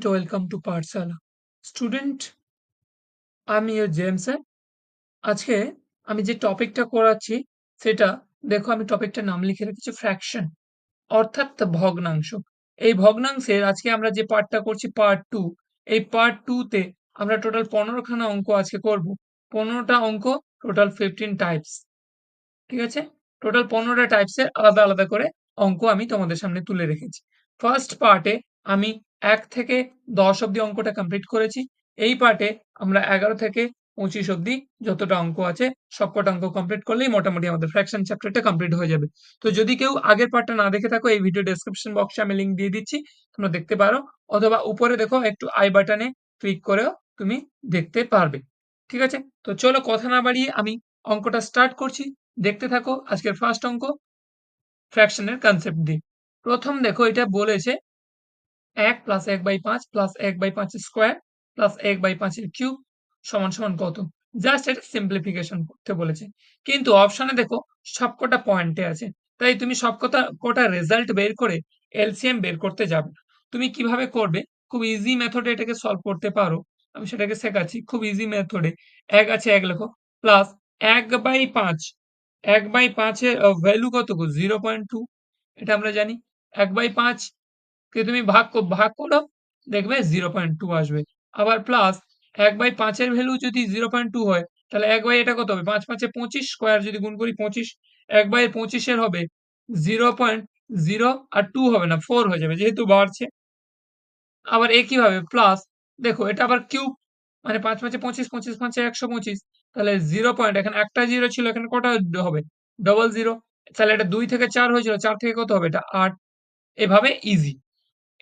student, welcome to Pathshala. Student আমি your James. আজকে আমি যে টপিকটা করাচ্ছি সেটা দেখো আমি টপিকটার নাম লিখে রেখেছি ফ্র্যাকশন অর্থাৎ ভগ্নাংশ। এই ভগ্নাংশের আজকে আমরা যে পার্টটা করছি পার্ট 2 এই পার্ট 2 তে আমরা টোটাল 15 খানা অঙ্ক আজকে করব। 15 টা অঙ্ক টোটাল 15 টাইপস। ঠিক আছে? টোটাল 15 টা টাইপসের আলাদা, আলাদা করে অঙ্ক আমি তোমাদের সামনে তুলে রেখেছি। ফার্স্ট পার্টে আমি ১ থেকে ১০ অব্দি অঙ্কটা কমপ্লিট করেছি। এই পার্টে আমরা ১১ থেকে ২৫ অব্দি যতটা অঙ্ক আছে, সবকটা অঙ্ক কমপ্লিট করলেই মোটামুটি আমাদের ফ্র্যাকশন চ্যাপ্টারটা কমপ্লিট হয়ে যাবে। তো যদি কেউ আগের পার্টটা না দেখে থাকো, এই ভিডিও ডেসক্রিপশন বক্সে আমি লিঙ্ক দিয়ে দিচ্ছি। তোমরা দেখতে পারো অথবা উপরে দেখো, একটু আই বাটনে ক্লিক করেও তুমি দেখতে পারবে। ঠিক আছে? তো চলো কথা না বাড়িয়ে আমি অঙ্কটা স্টার্ট করছি। দেখতে থাকো আজকের ফার্স্ট অঙ্ক ফ্র্যাকশনের কনসেপ্ট দিয়ে। প্রথম দেখো, এটা বলেছে ১ প্লাস এক বাই পাঁচ প্লাস এক বাই ৫ এর স্কোয়ার প্লাস এক বাই ৫ এর কিউব সমান সমান কত? জাস্ট এটা সিম্পলিফিকেশন করতে বলেছে। কিন্তু অপশনে দেখো, সবকটা পয়েন্টে আছে। তাই তুমি সবকটা, কটা রেজাল্ট বের করে এলসিএম বের করতে যাবে না। তুমি কীভাবে করবে? খুব ইজি মেথডে এটাকে সলভ করতে পারো। আমি সেটাকে শেখাচ্ছি। খুব ইজি মেথডে এক আছে এক লেখো প্লাস এক বাই ৫ ১ বাই ৫ এর আ ভ্যালু কত গো? 0.2 এটা আমরা জানি। এক বাই ৫ কে তুমি ভাগ ভাগ করো, দেখবে 0.2 আসবে। আবার প্লাস এক বাই পাঁচের ভ্যালু যদি 0.2 হয়, তাহলে এক বাই এটা কত হবে? পাঁচ পাঁচে পঁচিশ স্কোয়ার যদি গুণ করি ২৫ ১ বাই ২৫ এর হবে 0.0 আর টু হবে না ফোর হয়ে যাবে, যেহেতু বাড়ছে। আবার একইভাবে প্লাস দেখো এটা আবার কিউব মানে ৫ ৫ এ ২৫ ২৫ ৫ এ ১২৫ তাহলে জিরো পয়েন্ট এখানে একটা জিরো ছিল, এখানে কটা হবে? ডবল জিরো তাহলে এটা দুই থেকে চার হয়েছিল, চার থেকে কত হবে? এটা আট এভাবে ইজি।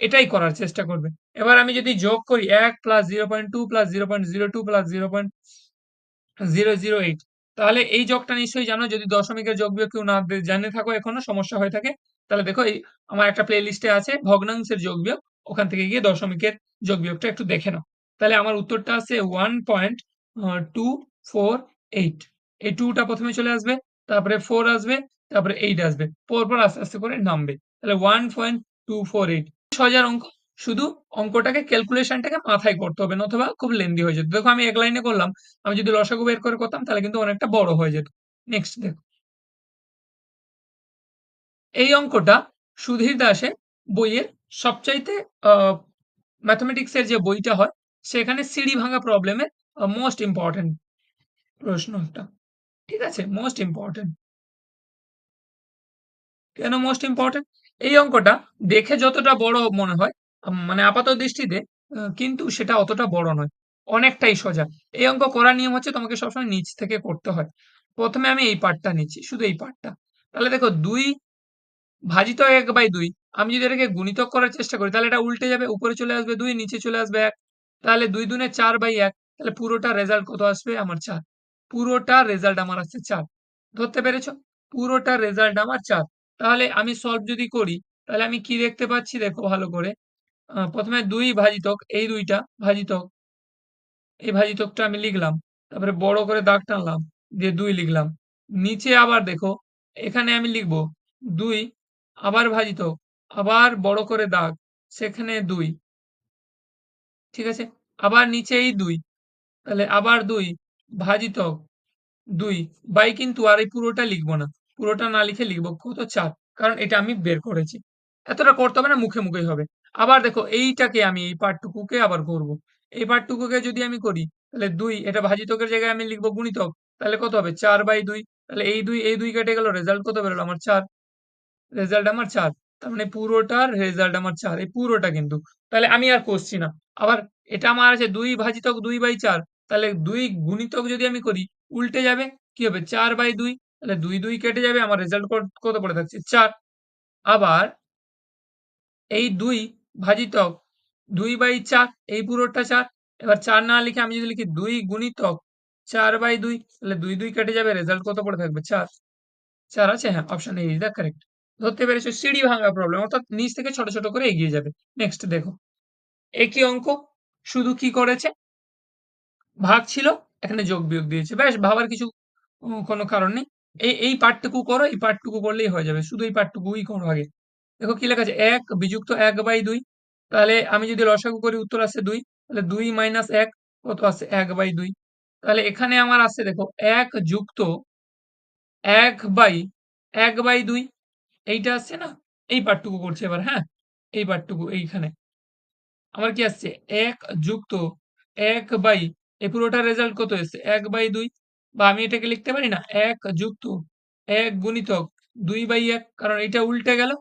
এটাই করার চেষ্টা করবে। এবার আমি যদি যোগ করি এক প্লাস 0.2 প্লাস 0.02 প্লাস 0.008 তাহলে এই যোগটা নিশ্চয়ই জানো যদি দশমিকের যোগ বিয়োগ কেউ না জানে থাকো এখনও সমস্যা হয়ে থাকে তাহলে দেখো এই আমার একটা প্লে লিস্টে আছে ভগ্নাংশের যোগ বিয়োগ ওখান থেকে গিয়ে দশমিকের যোগ বিয়োগটা একটু দেখে নাও। তাহলে আমার উত্তরটা আছে 1.248 এই টুটা প্রথমে চলে আসবে তারপরে ফোর আসবে তারপরে এইট আসবে। পরপর আস্তে, আস্তে করে নামবে। তাহলে 1.248 সহজার অঙ্ক। শুধু অঙ্কটাকে ক্যালকুলেশনটাকে মাথায় করতে হবে, নতুবা খুব লেন্দি হয়ে যেত। দেখো আমি এক লাইনে করলাম। আমি যদি লসাগু বের করে করতাম, তাহলে কিন্তু অনেকটা বড় হয়ে যেত। নেক্সট দেখো। এই অঙ্কটা সুধীর দাসের বইয়ের সবচাইতে, আ ম্যাথমেটিক্স এর যে বইটা হয়, সেখানে সিঁড়ি ভাঙা প্রবলেমের মোস্ট ইম্পোর্টেন্ট প্রশ্নটা। ঠিক আছে? মোস্ট ইম্পর্টেন্ট কেন মোস্ট ইম্পোর্টেন্ট? এই অঙ্কটা দেখে যতটা বড় মনে হয় মানে আপাত দৃষ্টিতে কিন্তু সেটা অতটা বড় নয়। অনেকটাই সোজা। এই অঙ্ক করার নিয়ম হচ্ছে তোমাকে সবসময় নিচ থেকে করতে হয়। প্রথমে আমি এই পার্টটা নিচ্ছি, শুধু এই পার্টটা। তাহলে দেখো দুই ভাজিত ১/২ আমি যদি এটাকে গুণিতক করার চেষ্টা করি তাহলে এটা উল্টে যাবে। উপরে চলে আসবে ২ নিচে চলে আসবে এক তাহলে দুই দুনে ৪/১ তাহলে পুরোটা রেজাল্ট কত আসবে? আমার ৪ পুরোটা রেজাল্ট আমার আসছে ৪ ধরতে পেরেছ? পুরোটা রেজাল্ট আমার ৪ তাহলে আমি সলভ যদি করি, তাহলে আমি কি দেখতে পাচ্ছি দেখো ভালো করে। প্রথমে দুই ভাজিতক, এই দুইটা ভাজিতক, এই ভাজিতকটা আমি লিখলাম। তারপরে বড় করে দাগ টানলাম। দিয়ে দুই লিখলাম। নিচে আবার দেখো, এখানে আমি লিখব, দুই, আবার ভাজিতক, আবার বড় করে দাগ, সেখানে দুই ঠিক আছে? আবার নিচে এই ২ তাহলে আবার ২ ভাজিতক, দুই বাই কিন্তু আর এই পুরোটা লিখব না। পুরোটা না লিখে লিখব কত চার কারণ এটা আমি বের করেছি। এতটা করতে হবে না মুখে, মুখেই হবে। আবার দেখো এইটাকে আমি এই পার্টটুকুকে আবার করব। এই পার্টটুকুকে যদি আমি করি তাহলে দুই এটা ভাজিতকের জায়গায় আমি লিখব গুণিতক। তাহলে কত হবে? ৪/২ তাহলে এই দুই এই দুই কেটে গেল রেজাল্ট কত বেরোলো আমার চার রেজাল্ট আমার চার তার মানে পুরোটার রেজাল্ট আমার চার এই পুরোটা কিন্তু। তাহলে আমি আর করছি না। আবার এটা আমার আছে দুই ভাজিতক ২/৪ তাহলে দুই গুণিতক যদি আমি করি উল্টে যাবে। কি হবে? ৪/২ তাহলে ২, ২ কেটে যাবে আমার রেজাল্ট কত পড়ে থাকছে? চার আবার এই ২ ভাজিতক ২/৪ এই পুরোটা ৪ এবার চার না লিখে আমি যদি লিখি ২ গুণিতক ৪/২ তাহলে ২, ২ কেটে যাবে রেজাল্ট কত পড়ে থাকবে? ৪ ৪ আছে? হ্যাঁ, option A is the correct. ধরতে পেরেছ? সিঁড়ি ভাঙা প্রবলেম অর্থাৎ নিচ থেকে ছোট, ছোট করে এগিয়ে যাবে। নেক্সট দেখো। একই অঙ্ক শুধু কি করেছে? ভাগ ছিল এখানে যোগ বিয়োগ দিয়েছে। ব্যাস ভাবার কিছু কোনো কারণ নেই। এই এই পার্টটুকু করো, এই পার্টটুকু করলেই হয়ে যাবে। শুধু এই পার্টটুকুই করো আগে। দেখো কি লেখা আছে? এক বিযুক্ত ১/২ তাহলে আমি যদি লসাগু করি উত্তর আসছে দুই। তাহলে দুই মাইনাস এক কত আছে এক বাই দুই। তাহলে এখানে আমার আছে দেখো এক যুক্ত এক বাই এক বাই দুই। এইটা আসছে না? এই পার্টটুকু করছে এবার হ্যাঁ? এই পার্টটুকু এইখানে। আমার কি আসছে? এক যুক্ত এক বাই এই পুরোটা রেজাল্ট কত এসছে এক বাই দুই। বা আমি এটাকে লিখতে পারি না? এক যুক্ত, এক গুণিতক দুই বাই এক, কারণ এটা উল্টে গেল।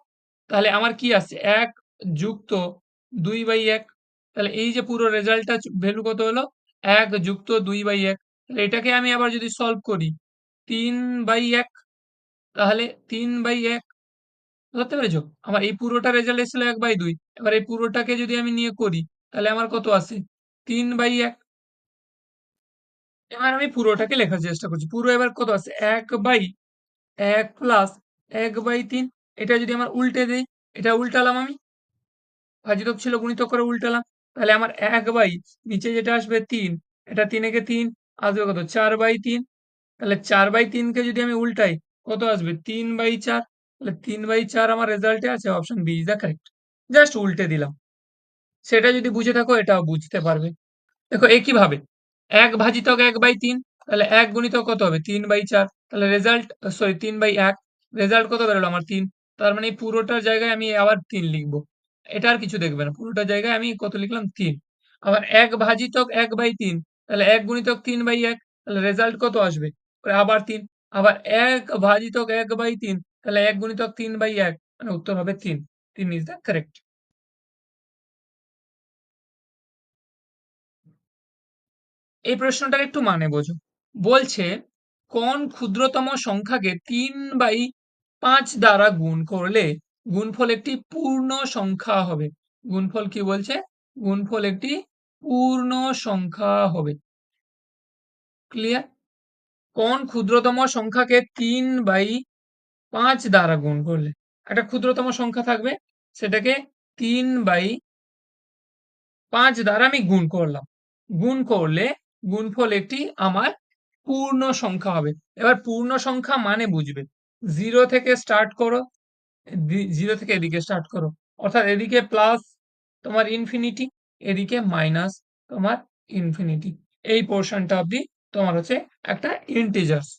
তাহলে আমার কি আসছে এক যুক্ত দুই বাই এক। তাহলে এই যে পুরো রেজাল্টটা ভ্যালু কত হলো? এক যুক্ত দুই বাই এক। তাহলে এটাকে আমি আবার যদি সলভ করি, তিন বাই এক, তাহলে তিন বাই এক ধরতে পেরেছ? আমার এই পুরোটা রেজাল্ট এসেছিল এক বাই দুই। এবার এই পুরোটাকে যদি আমি নিয়ে করি, তাহলে আমার কত আছে তিন বাই এক। এবার আমি পুরোটাকে লেখার চেষ্টা করছি। পুরো এবার কত আছে? এক বাই এক প্লাস এক বাই তিন। এটা যদি আমার উল্টে দেই, এটা উল্টালাম আমি। ভাজিতক ছিল, গুণিতক করে উল্টালাম। তাহলে আমার এক বাই নিচে যেটা আসবে তিন। এটা তিনেকে তিন, আসবে কত? চার বাই তিন। তাহলে চার বাই তিনকে যদি আমি উল্টাই, কত আসবে? তিন বাই চার। তাহলে তিন বাই চার আমার রেজাল্টে আছে option B is the correct just উল্টে দিলাম। সেটা যদি বুঝে থাকো, এটাও বুঝতে পারবে। দেখো একইভাবে এক ভাজিতক এক বাই তিন, তাহলে এক গুণিতক কত হবে? তিন বাই চার। তাহলে রেজাল্ট সরি তিন বাই এক। রেজাল্ট কত বেরোলো আমার? তিন। তার মানে পুরোটার জায়গায় আমি আবার তিন লিখব। এটা আর কিছু দেখবে না। পুরোটার জায়গায় আমি কত লিখলাম? তিন। আবার এক ভাজিতক এক বাই তিন, তাহলে এক গুণিতক তিন বাই এক, তাহলে রেজাল্ট কত আসবে? আবার তিন। আবার এক ভাজিতক এক বাই তিন, তাহলে এক গুণিতক তিন বাই এক মানে উত্তর হবে তিন। তিন ইজ দ্য কারেক্ট এই প্রশ্নটার একটু মানে বোঝো। বলছে, কোন ক্ষুদ্রতম সংখ্যাকে তিন বাই পাঁচ দ্বারা গুণ করলে গুণফল একটি পূর্ণ সংখ্যা হবে। গুণফল কি বলছে? গুণফল একটি পূর্ণ সংখ্যা হবে। ক্লিয়ার কোন ক্ষুদ্রতম সংখ্যাকে তিন বাই পাঁচ দ্বারা গুণ করলে? একটা ক্ষুদ্রতম সংখ্যা থাকবে, সেটাকে তিন বাই পাঁচ দ্বারা আমি গুণ করলাম। গুণ করলে গুণফল একটি আমার পূর্ণ সংখ্যা হবে। এবার পূর্ণ সংখ্যা মানে বুঝবে। জিরো থেকে স্টার্ট করো জিরো থেকে এদিকে স্টার্ট করো। অর্থাৎ এদিকে প্লাস তোমার ইনফিনিটি এদিকে মাইনাস তোমার ইনফিনিটি এই পোর্শনটা অবধি তোমার হচ্ছে একটা ইন্টিজার্স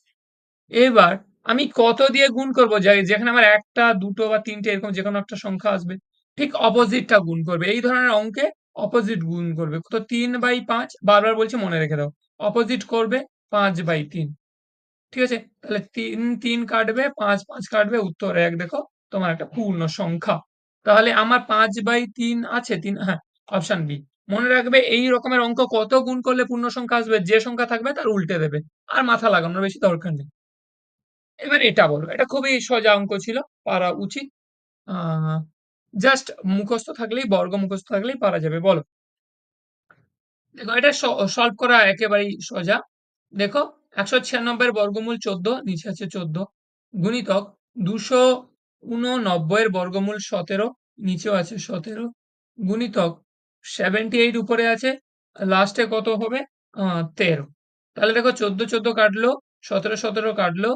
এবার আমি কত দিয়ে গুণ করব? যেখানে আমার একটা, দুটো বা তিনটে এরকম যে কোনো একটা সংখ্যা আসবে, ঠিক অপোজিটটা গুণ করবে। এই ধরনের অঙ্কে অপোজিট গুণ করবে। কত তিন বাই পাঁচ, বারবার বলছি মনে রেখে দাও। অপোজিট করবে পাঁচ বাই তিন। ঠিক আছে? তাহলে তিন তিন কাটবে, পাঁচ পাঁচ কাটবে, উত্তর এক। দেখো, তোমার একটা পূর্ণ সংখ্যা। তাহলে আমার পাঁচ বাই তিন আছে, তিন হ্যাঁ অপশন বি মনে রাখবে এই রকমের অঙ্ক কত গুণ করলে পূর্ণ সংখ্যা আসবে? যে সংখ্যা থাকবে তার উল্টে দেবে। আর মাথা লাগানোর বেশি দরকার নেই। এবার এটা বলো। এটা খুবই সোজা অঙ্ক ছিল, পারা উচিত। জাস্ট মুখস্থ থাকলেই, বর্গ মুখস্থ থাকলেই পারা যাবে, বলো। দেখো, এটা সলভ করা একেবারেই সোজা। দেখো, একশো ছিয়ানব্বই বর্গমূল চোদ্দ, নিচে আছে চোদ্দ। গুণিতক, দুশো উননব্বইয়ের বর্গমূল সতেরো, নিচেও আছে সতেরো। গুণিতক সেভেন্টি এইট উপরে আছে লাস্টে কত হবে? তেরো। তাহলে দেখো, চোদ্দ চোদ্দ কাটলো, সতেরো সতেরো কাটলো,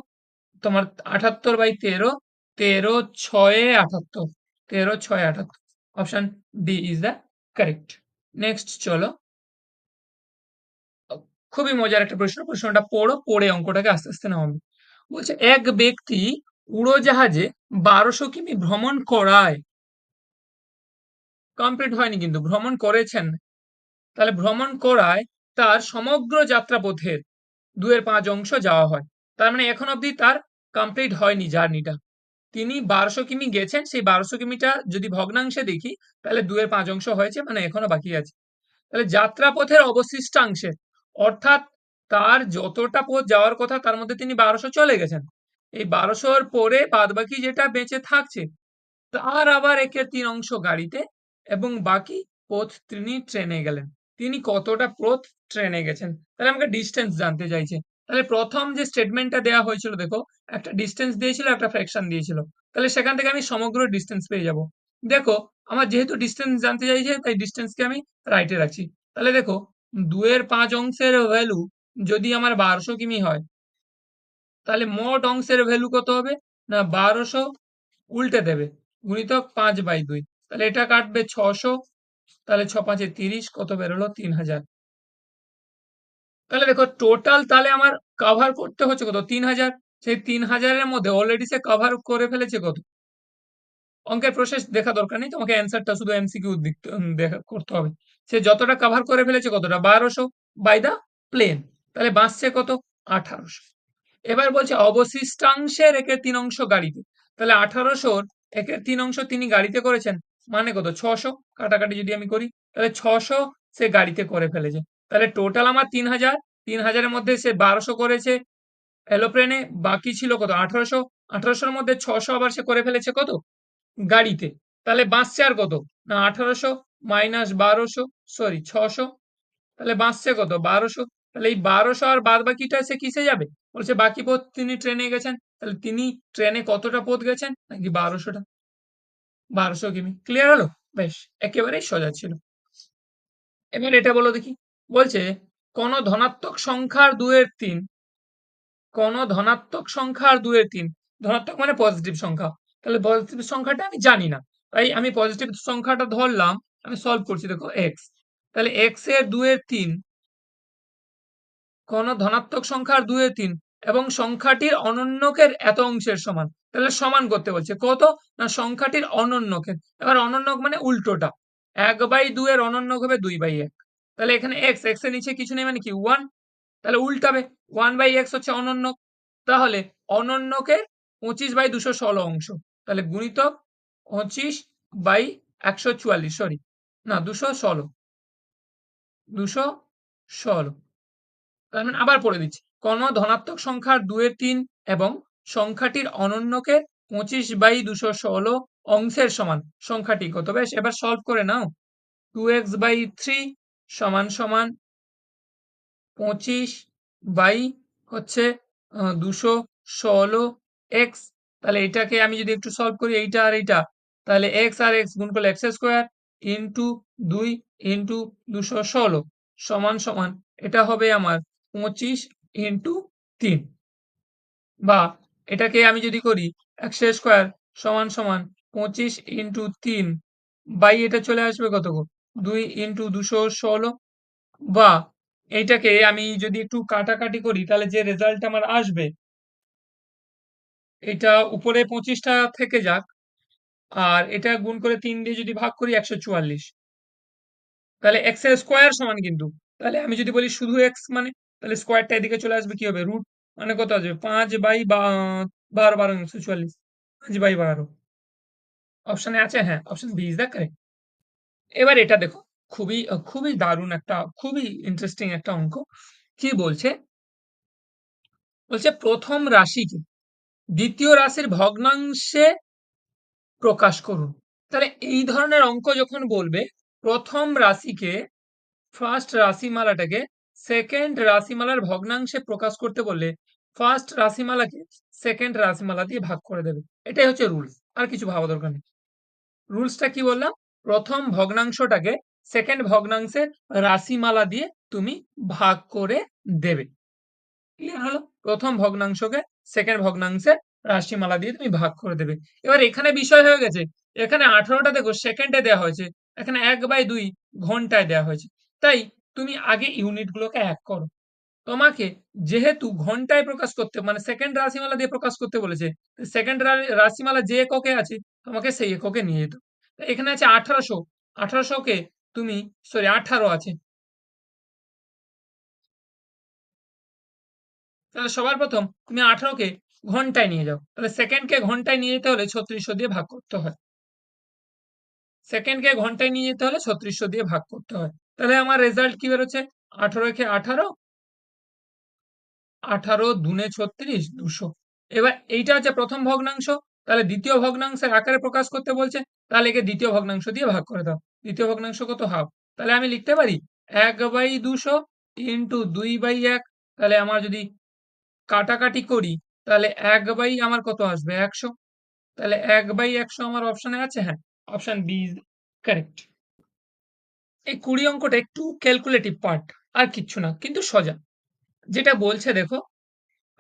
তোমার আটাত্তর বাই তেরো তেরো ছয়ে আটাত্তর। তেরো ছয় আটাত্তর option D is the correct next চলো। খুবই মজার একটা প্রশ্ন। প্রশ্নটা পড়ো, পড়ে অঙ্কটাকে আস্তে আস্তে নামাবে বলছে, এক ব্যক্তি উড়োজাহাজে বারোশো কিমি ভ্রমণ করায়। কমপ্লিট হয়নি কিন্তু, ভ্রমণ করেছেন। তাহলে ভ্রমণ করায় তার সমগ্র যাত্রাপথের দুয়ের পাঁচ অংশ যাওয়া হয়। তার মানে এখন অবধি তার কমপ্লিট হয়নি জার্নিটা। তিনি বারোশো কিমি গেছেন, সেই বারোশো কিমিটা যদি ভগ্নাংশে দেখি, তাহলে দুয়ের পাঁচ অংশ হয়েছে মানে এখনও বাকি আছে। তাহলে যাত্রাপথের অবশিষ্টাংশে অর্থাৎ তার যতটা পথ যাওয়ার কথা, তার মধ্যে তিনি বারোশো চলে গেছেন। এই বারোশোর পরে বাদ বাকি যেটা বেঁচে থাকছে, তার আবার একের তিন অংশ গাড়িতে এবং বাকি পথ তিনি ট্রেনে গেলেন। তিনি কতটা পথ ট্রেনে গেছেন, তাহলে আমাকে ডিস্টেন্স জানতে চাইছে। তাহলে প্রথম যে স্টেটমেন্টটা দেওয়া হয়েছিল, দেখো, একটা ডিস্টেন্স দিয়েছিল, একটা ফ্র্যাকশন দিয়েছিল। তাহলে সেখান থেকে আমি সমগ্র ডিস্টেন্স পেয়ে যাব। দেখো, আমার যেহেতু ডিস্টেন্স জানতে চাইছে, তাই ডিস্টেন্সকে আমি রাইটে রাখছি। তাহলে দেখো দুয়ের পাঁচ অংশের ভ্যালু যদি আমার বারোশো কিমি হয়, তাহলে মোট অংশের ভ্যালু কত হবে? না, বারোশো উল্টে দেবে, গুণিতক পাঁচ বাই দুই। তাহলে এটা কাটবে ছশো, তাহলে ছ পাঁচে তিরিশ, কত বেরোলো? তিন হাজার। তাহলে দেখো টোটাল তাহলে আমার কভার করতে হচ্ছে কত? তিন হাজার। সেই তিন হাজারের মধ্যে অলরেডি সে কভার করে ফেলেছে কত? অঙ্কের প্রসেস দেখা দরকার নেই, তোমাকে অ্যান্সারটা শুধু এমসিকিউ দেখা করতে হবে। সে যতটা কভার করে ফেলেছে কতটা? বারোশো বাই দা প্লেন তাহলে বাঁচছে কত? আঠারোশো। এবার বলছে অবশিষ্টাংশের একের তিন অংশ গাড়িতে। তাহলে আঠারোশোর একের তিন অংশ তিনি গাড়িতে করেছেন মানে কত? ছশো। কাটাকাটি যদি আমি করি, তাহলে ছশো সে গাড়িতে করে ফেলেছে। তাহলে টোটাল আমার তিন হাজার। তিন হাজারের মধ্যে সে বারোশো করেছে। এলোপ্লেনে বাকি ছিল কত? আঠারোশো। আঠারোশোর মধ্যে ছশো আবার সে করে ফেলেছে কত? গাড়িতে। তাহলে বাঁচছে আর কত? না, আঠারোশো মাইনাস বারোশো সরি ছশো। তাহলে বাঁচছে কত? বারোশো। তাহলে এই বারোশো আর বাদ বাকিটা সে কিসে যাবে? বলছে বাকি পথ তিনি ট্রেনে গেছেন। তাহলে তিনি ট্রেনে কতটা পথ গেছেন? নাকি বারোশোটা? বারোশো কিমি। ক্লিয়ার হলো? বেশ, একেবারেই সোজা ছিল। এবার এটা বলো দেখি। বলছে কোন ধনাত্মক সংখ্যার দুয়ের তিন। কোন ধনাত্মক সংখ্যার দুয়ের তিন। ধনাত্মক মানে পজিটিভ সংখ্যা। তাহলে পজিটিভ সংখ্যাটা আমি জানি না। তাই আমি পজিটিভ সংখ্যাটা ধরলাম, আমি সলভ করছি, দেখো এক্স তাহলে এক্সের দুয়ের তিন কোন ধনাত্মক সংখ্যার দুয়ের তিন, এবং সংখ্যাটির অনন্যকের এত অংশের সমান। তাহলে সমান করতে বলছে, কত? না, সংখ্যাটির অনন্যকের। এবার অনন্যক মানে উল্টোটা। এক বাই দুয়ের অনন্যক হবে দুই বাই এক। তাহলে এখানে এক্স এক্সের নিচে কিছু নেই মানে কি? ওয়ান তাহলে উল্টাবে। ওয়ান বাই এক্স হচ্ছে অনন্য তাহলে অনন্যকে পঁচিশ বাই দুশো ষোলো অংশ। তাহলে গুণিতক পঁচিশ বাই একশো চুয়াল্লিশ সরি না, দুশো ষোলো। দুশো ষোলো। তার মানে আবার পড়ে দিচ্ছি। কোন ধনাত্মক সংখ্যার দুয়ের তিন এবং সংখ্যাটির অনন্যকে পঁচিশ বাই দুশো ষোলো অংশের সমান। সংখ্যাটি কত? বেশ, এবার সলভ করে নাও। টু এক্স বাই থ্রি সমান সমান পঁচিশ বাই হচ্ছে দুশো ষোলো এক্স। তাহলে এটাকে আমি যদি একটু সলভ করি এইটা আর এইটা, তাহলে এক্স আর এক্স গুণ করলে এক্স স্কোয়ার ইন্টু দুই ইন্টু দুশো ষোলো সমান সমান, এটা হবে আমার পঁচিশ ইন্টু তিন। বা এটাকে আমি যদি করি এক্স স্কোয়ার সমান সমান পঁচিশ ইন্টু তিন, বাই এটা চলে আসবে কত দুই ইন্টু দুশো ষোলো। বা এইটাকে আমি যদি একটু কাটাকাটি করি, তাহলে যে রেজাল্ট আমার আসবে, এটা উপরে পঁচিশটা থেকে যাক, আর এটা গুণ করে তিন দিয়ে যদি ভাগ করি, একশো চুয়াল্লিশ। তাহলে এক্সের স্কোয়ার সমান কিন্তু। তাহলে আমি যদি বলি শুধু এক্স মানে তাহলে স্কোয়ারটা এদিকে চলে আসবে, কি হবে? রুট মানে কত আসবে? পাঁচ বাই বারো বারো, একশো চুয়াল্লিশ। পাঁচ বাই বারো। অপশানে আছে? হ্যাঁ option B is the correct এবার এটা দেখো, খুবই খুবই দারুণ একটা, খুবই ইন্টারেস্টিং একটা অঙ্ক। কি বলছে? বলছে, প্রথম রাশিকে দ্বিতীয় রাশির ভগ্নাংশে প্রকাশ করুন। তাহলে এই ধরনের অঙ্ক যখন বলবে, প্রথম রাশিকে ফার্স্ট রাশিমালাটাকে সেকেন্ড রাশিমালার ভগ্নাংশে প্রকাশ করতে বললে ফার্স্ট রাশিমালাকে সেকেন্ড রাশিমালা দিয়ে ভাগ করে দেবে। এটাই হচ্ছে রুলস আর কিছু ভাবা দরকার নেই। রুলসটা কি বললাম? প্রথম ভগ্নাংশটাকে সেকেন্ড ভগ্নাংশের রাশিমালা দিয়ে তুমি ভাগ করে দেবে। ক্লিয়ার হলো? প্রথম ভগ্নাংশকে সেকেন্ড ভগ্নাংশের রাশিমালা দিয়ে তুমি ভাগ করে দেবে। এবার এখানে বিষয় হয়ে গেছে। এখানে আঠারোটা দেখো সেকেন্ডে দেওয়া হয়েছে। এখানে এক বাই দুই ঘন্টায় দেওয়া হয়েছে। তাই তুমি আগে ইউনিট গুলোকে এক করো। তোমাকে যেহেতু ঘন্টায় প্রকাশ করতে মানে সেকেন্ড রাশিমালা দিয়ে প্রকাশ করতে বলেছে সেকেন্ড রাশিমালা যে এককে আছে, তোমাকে সেই এককে নিয়ে যেত এখানে আছে আঠারোশো। আঠারোশোকে তুমি? সরি আঠারো আছে। তাহলে সবার প্রথম তুমি আঠারোকে ঘন্টায় নিয়ে যাও। তাহলে সেকেন্ডকে ঘন্টায় নিয়ে যেতে হলে ছত্রিশশো দিয়ে ভাগ করতে হয়। সেকেন্ডকে ঘন্টায় নিয়ে যেতে হলে ছত্রিশশো দিয়ে ভাগ করতে হয়। তাহলে আমার রেজাল্ট কি বেরোচ্ছে? আঠারো কে আঠারো আঠারো দুনে ছত্রিশ দুশো। এবার এইটা হচ্ছে প্রথম ভগ্নাংশ। তাহলে দ্বিতীয় ভগ্নাংশের আকারে প্রকাশ করতে বলছে, তাহলে একে দ্বিতীয় ভগ্নাংশ দিয়ে ভাগ করে দাও। দ্বিতীয় ভগ্নাংশ কত? হাফ। তাহলে আমি লিখতে পারি এক বাই দুশো ইন্টু দুই বাই এক। তাহলে আমার যদি কাটাকাটি করি, তাহলে এক বাই আমার কত আসবে? একশো। তাহলে এক বাই একশো আমার অপশানে আছে? হ্যাঁ অপশন বি ইজ কারেক্ট এই কুড়ি অঙ্কটা একটু ক্যালকুলেটিভ পার্ট আর কিচ্ছু না, কিন্তু সোজা। যেটা বলছে দেখো,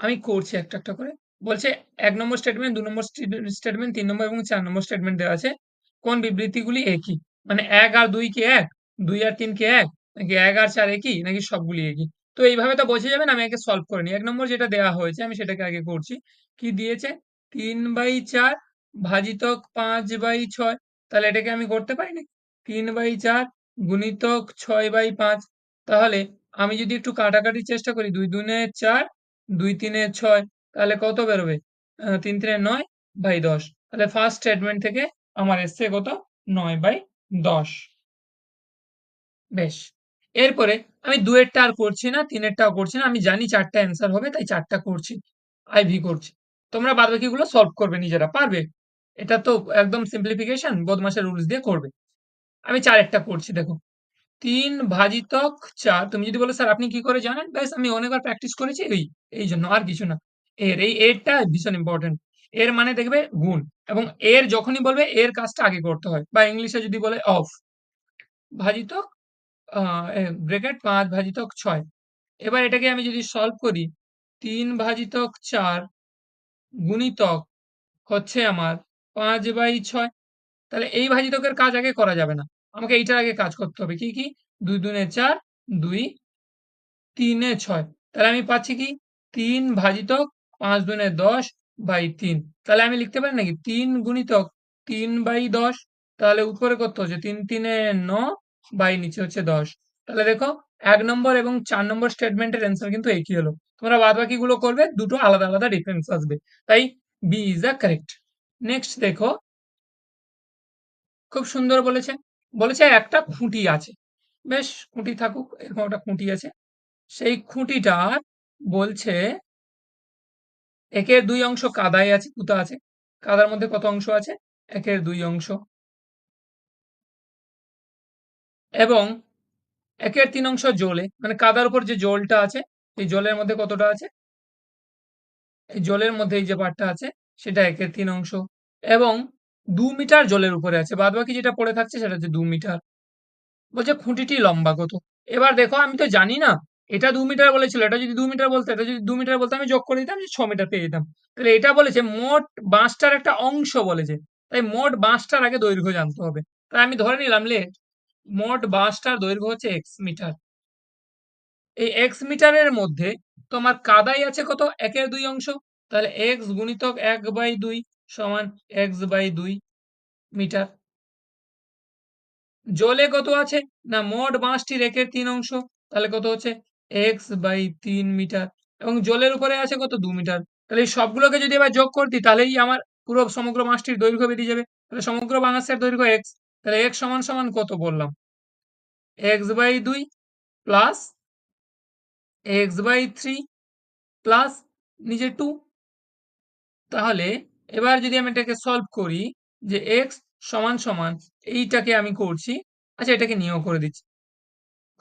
আমি করছি একটা একটা করে। বলছে এক নম্বর স্টেটমেন্ট দু নম্বর স্টেটমেন্ট তিন নম্বর এবং চার নম্বর স্টেটমেন্ট দেওয়া আছে। কোন বিবৃতিগুলি একই? মানে এক আর দুই কে এক? দুই আর তিন কে এক? নাকি এক আর চার একই? নাকি সবগুলি একই? তো এইভাবে তো বোঝা যাবে না, আমি আগে সলভ করে নিই। এক নম্বর যেটা দেওয়া হয়েছে, আমি সেটাকে আগে করছি। কি দিয়েছে? তিন বাই চার ভাজিতক পাঁচ বাই ছয়। তাহলে এটাকে আমি করতে পারি না? তিন বাই চার গুণিতক ছয় বাই পাঁচ। তাহলে আমি যদি একটু কাটাকাটির চেষ্টা করি, দুই দুনে চার, দুই তিনে ছয় তাহলে কত বেরোবে? তিন তিনে নয় বাই দশ। তাহলে ফার্স্ট স্টেটমেন্ট থেকে আমার এসছে কত? নয় বাই দশ। বেশ। এরপরে আমি দুয়েরটা আর করছি না, তিনেরটাও করছি না, আমি জানি চারটা অ্যান্সার হবে, তাই চারটা করছি আই ভি করছি। তোমরা বাদ বাকিগুলো সলভ করবে নিজেরা, পারবে? এটা তো একদম সিম্পলিফিকেশন বদমাসের রুলস দিয়ে করবে। আমি চারেরটা করছি, দেখো। তিন ভাজিতক চার, তুমি যদি বলো, স্যার, আপনি কি করে জানেন? ব্যাস, আমি অনেকবার প্র্যাকটিস করেছি এই এই জন্য, আর কিছু না। এর, এই এরটা ভীষণ ইম্পর্টেন্ট এর মানে দেখবে গুণ এবং এর যখনই বলবে, এর কাজটা আগে করতে হয়। বা ইংলিশে যদি বলে অফ ভাজিতক ব্রেকেট পাঁচ ভাজিতক ছয়। এবার এটাকে আমি যদি সলভ করি, তিন ভাজিতক চার গুণিতক হচ্ছে আমার পাঁচ বাই ছয়। তাহলে এই ভাজিতকের কাজ আগে করা যাবে না। আমাকে এইটার আগে কাজ করতে হবে। কি কি? দুই দুনে চার, দুই তিনে ছয়। তাহলে আমি পাচ্ছি কি? তিন ভাজিতক পাঁচ দুনে দশ বাই তিন। তাহলে আমি লিখতে পারি নাকি? তিন গুণিতক তিন বাই দশ, তাহলে উপরে কত হচ্ছে? তিন, তিনে ন বাই নিচে হচ্ছে দশ। তাহলে দেখো, এক নম্বর এবং চার নম্বর স্টেটমেন্টের অ্যান্সার কিন্তু একই হলো। তোমরা বাদ বাকিগুলো করবে, দুটো আলাদা আলাদা ডিফারেন্স আসবে। তাই B is the correct next দেখো, খুব সুন্দর বলেছে। বলেছে একটা খুঁটি আছে। বেশ, খুঁটি থাকুক, এরকম একটা খুঁটি আছে। সেই খুঁটিটার বলছে একের দুই অংশ কাদায় আছে, পুঁতা আছে। কাদার মধ্যে কত অংশ আছে? একের দুই অংশ। এবং একের তিন অংশ জলে মানে কাদার উপর যে জলটা আছে, এই জলের মধ্যে কতটা আছে? এই জলের মধ্যে এই যে পার্টটা আছে, সেটা একের তিন অংশ। এবং দু মিটার জলের উপরে আছে। বাদ বাকি যেটা পড়ে থাকছে, সেটা হচ্ছে দু মিটার। বলছে খুঁটিটি লম্বা কত? এবার দেখো, আমি তো জানি না এটা দু মিটার বলেছিল, এটা যদি দু মিটার বলতো, এটা যদি দু মিটার বলতো আমি যোগ করে দিতাম, যে ছ মিটার পেয়ে যেতাম। তাহলে এটা বলেছে, মোট বাঁশটার একটা অংশ বলেছে। তাই মোট বাঁশটার আগে দৈর্ঘ্য জানতে হবে। তাই আমি ধরে নিলাম লে মোট বাঁশটার দৈর্ঘ্য হচ্ছে এক্স মিটার। এই এক্স মিটারের মধ্যে তোমার কাদাই আছে কত? একের দুই অংশ। তাহলে এক্স গুণিতক এক বাই দুই সমান এক্স বাই দুই মিটার। জলে কত আছে? না, মোট বাঁশটির একের তিন অংশ। তাহলে কত হচ্ছে? এক্স বাই তিন মিটার এবং জলের উপরে আছে কত দু মিটার। তাহলে এই সবগুলোকে যদি এবার যোগ করতি, তাহলেই আমার পুরো সমগ্র মাসটির দৈর্ঘ্য বেরিয়ে যাবে। তাহলে সমগ্র বাংলাদেশের দৈর্ঘ্য এক্স তাহলে এক্স সমান সমান কত বললাম? এক্স বাই দুই plus x by three plus নিচে টু তাহলে এবার যদি আমি এটাকে সলভ করি যে এক্স সমান সমান, এইটাকে আমি করছি আচ্ছা এটাকে নিয়েও করে দিচ্ছি।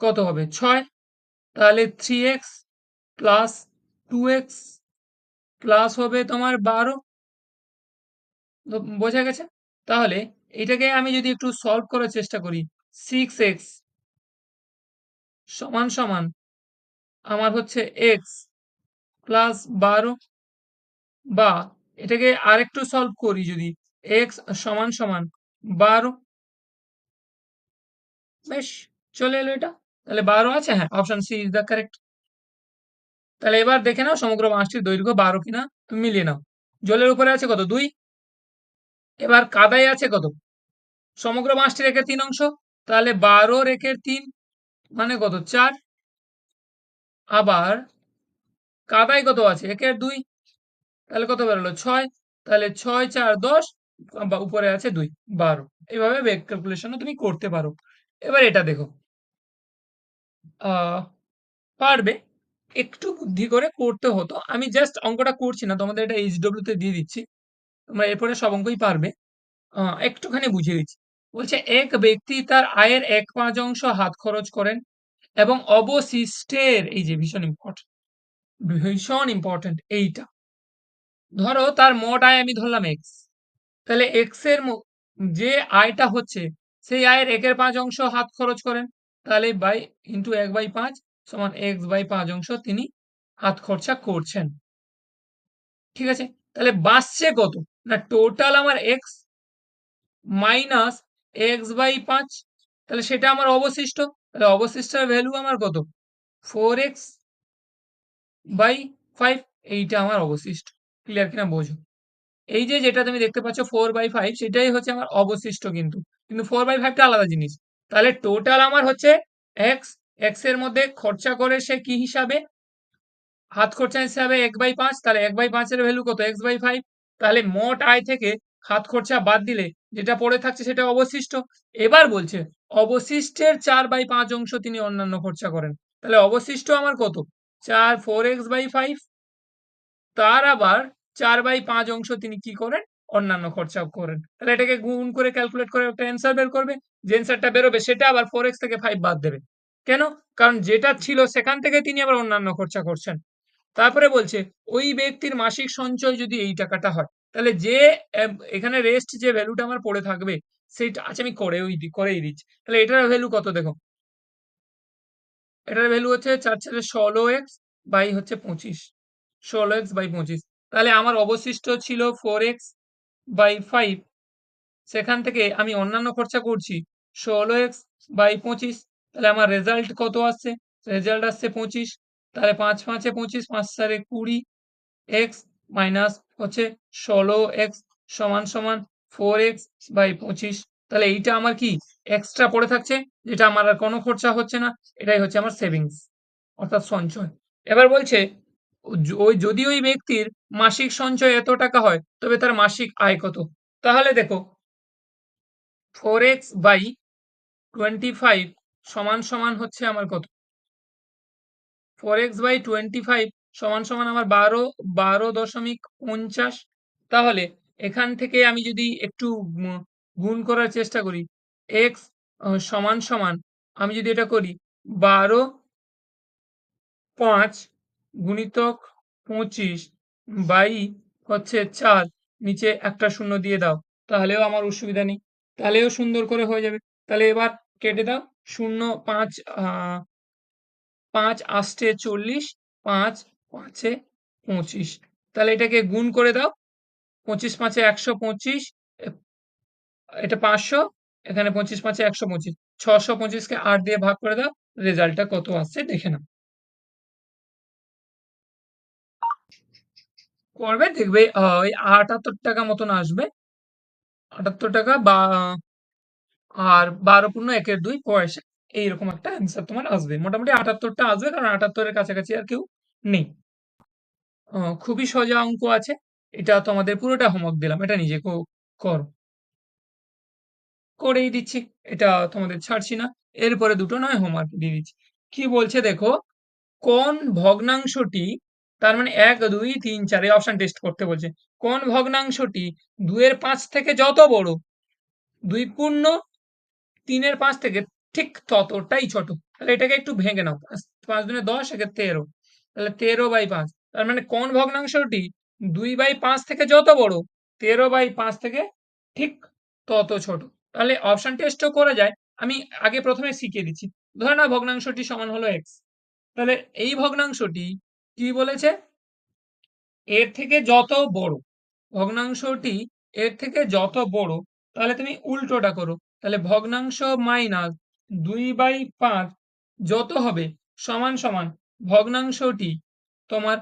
কত হবে? ছয়। তাহলে three x plus two x plus হবে তোমার বারো। বোঝা গেছে? তাহলে এটাকে আমি যদি একটু সলভ করার চেষ্টা করি সিক্স এক্স সমান সমান আমার হচ্ছে এক্স প্লাস বারো বা এটাকে আরেকটু সলভ করি যদি এক্স সমান সমান বারো। বেশ, চলে এলো এটা। তাহলে বারো আছে? হ্যাঁ option C is the correct তাহলে এবার দেখে নাও সমগ্র মাসটির দৈর্ঘ্য বারো কিনা, তুমি মিলিয়ে নাও। জলের উপরে আছে কত? দুই। এবার কাদায় আছে কত? সমগ্র মাসটির একের তিন অংশ। তাহলে বারো একের তিন মানে কত? চার। আবার কাদায় কত আছে? একের দুই। তাহলে কত বেরোলো? ছয়। তাহলে ছয়, চার, দশ উপরে আছে দুই, বারো। এইভাবে বেগ ক্যালকুলেশনও তুমি করতে পারো। এবার এটা দেখো। পারবে। একটু বুদ্ধি করে করতে হতো। আমি জাস্ট অঙ্কটা করছি না, তোমাদের এটা এইচডব্লিউ তে দিয়ে দিচ্ছি। তোমরা এরপরে সব অঙ্কই পারবে। একটুখানি বুঝিয়ে দিচ্ছি। বলছে, এক ব্যক্তি তার আয়ের এক পাঁচ অংশ হাত খরচ করেন এবং অবশিষ্টের, এই যে ভীষণ ইম্পর্টেন্ট ভীষণ ইম্পর্টেন্ট এইটা। ধরো তার মোট আয় আমি ধরলাম এক্স তাহলে এক্সের ম- যে আয়টা হচ্ছে, সেই আয়ের একের পাঁচ অংশ হাত খরচ করেন। তাহলে বাই ইন্টু এক বাই পাঁচ সমান এক্স বাই পাঁচ অংশ তিনি হাত খরচা করছেন। ঠিক আছে? তাহলে বাঁচছে কত? না টোটাল আমার এক্স মাইনাস এক্স বাই পাঁচ। তাহলে সেটা আমার অবশিষ্ট। তাহলে অবশিষ্টের ভ্যালু আমার কত? ফোর এক্স বাই ফাইভ এইটা আমার অবশিষ্ট। ক্লিয়ার কিনা বোঝো? এই যে যেটা তুমি দেখতে পাচ্ছ ফোর বাই ফাইভ সেটাই হচ্ছে আমার অবশিষ্ট কিন্তু। কিন্তু ফোর বাই ফাইভটা আলাদা জিনিস। তাহলে টোটাল আমার হচ্ছে এক্স এক্সের মধ্যে খরচা করে সে কি হিসাবে? হাত খরচা হিসাবে এক বাই পাঁচ, তাহলে এক বাই পাঁচের ভ্যালু কত? এক্স বাই ফাইভ তাহলে মোট আয় থেকে হাত খরচা বাদ দিলে যেটা পড়ে থাকছে সেটা অবশিষ্ট। এবার বলছে, অবশিষ্টের চার বাই পাঁচ অংশ তিনি অন্যান্য খরচা করেন। তাহলে অবশিষ্ট আমার কত? চার ফোর এক্স বাই ফাইভ তার আবার চার বাই পাঁচ অংশ তিনি কি করেন? অন্যান্য খরচা করেন। তাহলে এটাকে গুণ করে ক্যালকুলেট করে একটা অ্যান্সার বের করবে, যে অ্যান্সারটা বেরোবে সেটা আবার ফোর এক্স থেকে ফাইভ বাদ দেবে। কেন? কারণ যেটা ছিল সেখান থেকে তিনি আবার অন্যান্য খরচা করছেন। তারপরে বলছে, ওই ব্যক্তির মাসিক সঞ্চয় যদি এই টাকাটা হয়, তাহলে যে এখানে রেস্ট যে ভ্যালুটা আমার পড়ে থাকবে, সেইটা আচ্ছা আমি করেও দি- করেই দিচ্ছি। তাহলে এটার ভ্যালু কত দেখো? এটার ভ্যালু হচ্ছে চার চারে ষোলো এক্স বাই হচ্ছে পঁচিশ। ষোলো এক্স বাই পঁচিশ। তাহলে আমার অবশিষ্ট ছিল ফোর এক্স বাই ফাইভ সেখান থেকে আমি অন্যান্য খরচা করছি। ষোলো এক্স বাই পঁচিশ, তাহলে আমার রেজাল্ট কত আসছে? রেজাল্ট আসছে পঁচিশ, তাহলে পাঁচ পাঁচে পঁচিশ, পাঁচ চারে কুড়ি এক্স মাইনাস হচ্ছে ষোলো এক্স সমান সমান ফোর এক্স বাই পঁচিশ। তাহলে এইটা আমার কি এক্সট্রা পড়ে থাকছে? যেটা আমার আর কোনো খরচা হচ্ছে না। এটাই হচ্ছে আমার সেভিংস অর্থাৎ সঞ্চয়। এবার বলছে ওই যদি ওই ব্যক্তির মাসিক সঞ্চয় এত টাকা হয়, তবে তার মাসিক আয় কত? তাহলে দেখো four x by twenty five সমান সমান হচ্ছে আমার কত? Four x by twenty five সমান সমান আমার বারো বারো দশমিক পঞ্চাশ। তাহলে এখান থেকে আমি যদি একটু গুণ করার চেষ্টা করি এক্স সমান সমান আমি যদি এটা করি, বারো, পাঁচ গুণিতক পঁচিশ বাই হচ্ছে চার, নিচে একটা শূন্য দিয়ে দাও। তাহলেও আমার অসুবিধা নেই। তাহলেও সুন্দর করে হয়ে যাবে। তাহলে এবার কেটে দাও। শূন্য পাঁচ পাঁচ আষ্টে চল্লিশ, পাঁচ পাঁচে পঁচিশ। তাহলে এটাকে গুণ করে দাও। পঁচিশ পাঁচে একশো পঁচিশ, এটা পাঁচশো, এখানে পঁচিশ পাঁচে একশো পঁচিশ। ছশো পঁচিশকে আট দিয়ে ভাগ করে দাও। রেজাল্টটা কত আসছে দেখে নাও। করবে, দেখবে ওই আটাত্তর টাকা মতন আসবে। আটাত্তর টাকা বা, আর বারো পূর্ণ একের দুই পয়সা, এইরকম একটা অ্যান্সার তোমার আসবে। মোটামুটি আটাত্তরটা আসবে, কারণ আটাত্তরের কাছাকাছি আর কেউ নেই। খুবই সোজা অঙ্ক আছে। এটা তোমাদের পুরোটা হোমওয়ার্ক দিলাম, এটা নিজে করো। করেই দিচ্ছি, এটা তোমাদের ছাড়ছি না। এরপরে দুটো নয় হোমওয়ার্ক দিয়ে দিচ্ছি। কি বলছে দেখো? কোন ভগ্নাংশটি তার মানে এক, দুই, তিন, চার, এই অপশন টেস্ট করতে বলছে। কোন ভগ্নাংশটি দুইয়ের পাঁচ থেকে যত বড়, দুই পূর্ণ, তিনের পাঁচ থেকে ঠিক ততটাই ছোট। তাহলে এটাকে একটু ভেঙে নাও। পাঁচ দুনে দশ, একে তেরো। তাহলে তেরো বাই পাঁচ। তার মানে কোন ভগ্নাংশটি দুই বাই পাঁচ থেকে যত বড়, তেরো বাই পাঁচ থেকে ঠিক তত ছোট। তাহলে অপশন টেস্টও করা যায়। আমি আগে প্রথমে শিখিয়ে দিচ্ছি। ধরে নাও ভগ্নাংশটি সমান হলো এক্স তাহলে এই ভগ্নাংশটি কি বলেছে? এর থেকে যত বড়, ভগ্নাংশটি এর থেকে যত বড়, তাহলে তুমি উল্টোটা করো। তাহলে ভগ্নাংশ মাইনাস দুই বাই পাঁচ যত হবে, সমান সমান ভগ্নাংশটি তোমার,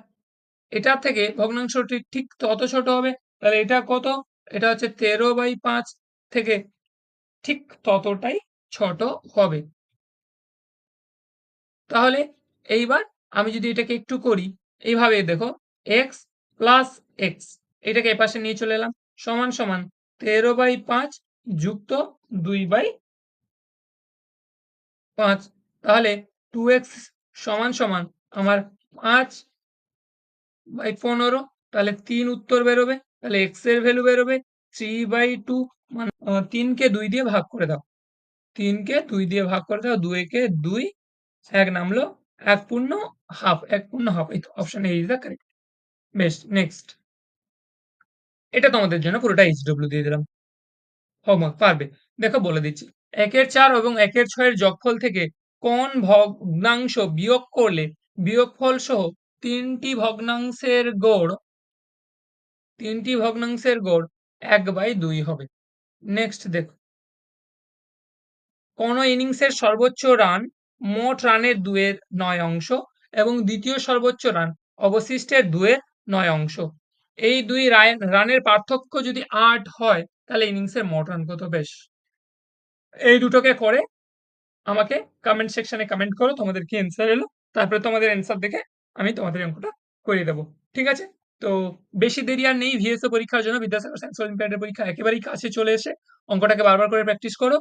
এটার থেকে ভগ্নাংশটি ঠিক তত ছোট হবে, তাহলে এটা কত? এটা হচ্ছে তেরো বাই পাঁচ থেকে ঠিক ততটাই ছোট হবে। তাহলে এইবার আমি যদি এটাকে একটু করি, এইভাবে দেখো এক্স প্লাস এক্স এটাকে এপাশে নিয়ে চলে এলাম, সমান সমান তেরো বাই পাঁচ যুক্ত দুই বাই পাঁচ। তাহলে টু এক্স সমান সমান আমার পাঁচ বাই পনেরো, তাহলে তিন উত্তর বেরোবে, তাহলে এক্সের ভ্যালু বেরোবে থ্রি বাই টু মানে তিনকে দুই দিয়ে ভাগ করে দাও। তিনকে দুই দিয়ে ভাগ করে দাও দুইকে দুই, এক নামলো এক পূর্ণ হাফ এক, পূর্ণ হাফ এই option A is the correct বেশ নেক্সট এটা তোমাদের জন্য পুরোটা এইচডব্লিউ দিয়ে দিলাম। হোমওয়ার্ক পারবে। দেখো, বলে দিচ্ছি। একের চার এবং একের ছয়ের যোগফল থেকে কোন ভগ্নাংশ বিয়োগ করলে বিয়োগফল সহ তিনটি ভগ্নাংশের গড়, তিনটি ভগ্নাংশের গড় এক বাই দুই হবে। নেক্সট দেখো। কোন ইনিংসের সর্বোচ্চ রান মোট রানের দুয়ের নয় অংশ এবং দ্বিতীয় সর্বোচ্চ রান, অবশিষ্টের দুয়ে নয় অংশ। এই দুই রানের পার্থক্য যদি আট হয়, তাহলে ইনিংসের মোট রান কত বেশ? এই দুটোকে করে আমাকে কমেন্ট সেকশনে কমেন্ট করো, তোমাদের কি অ্যান্সার এলো? তারপরে তোমাদের অ্যান্সার দেখে আমি তোমাদের অঙ্কটা করিয়ে দেবো। ঠিক আছে? তো বেশি দেরি আর নেই ভিএসও পরীক্ষার জন্য, বিদ্যাসাগর সায়েন্স অলিম্পিয়াডের পরীক্ষা একেবারেই কাছে চলে এসে অঙ্কটাকে বারবার করে প্র্যাকটিস করো।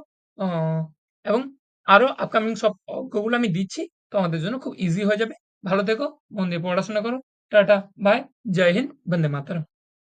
এবং আরও আপকামিং সব অঙ্কগুলো আমি দিচ্ছি। তোমাদের জন্য খুব ইজি হয়ে যাবে। ভালো থেকো, মন দিয়ে পড়াশোনা করো। টাটা বাই জয় হিন্দ, বন্দে মাতরম।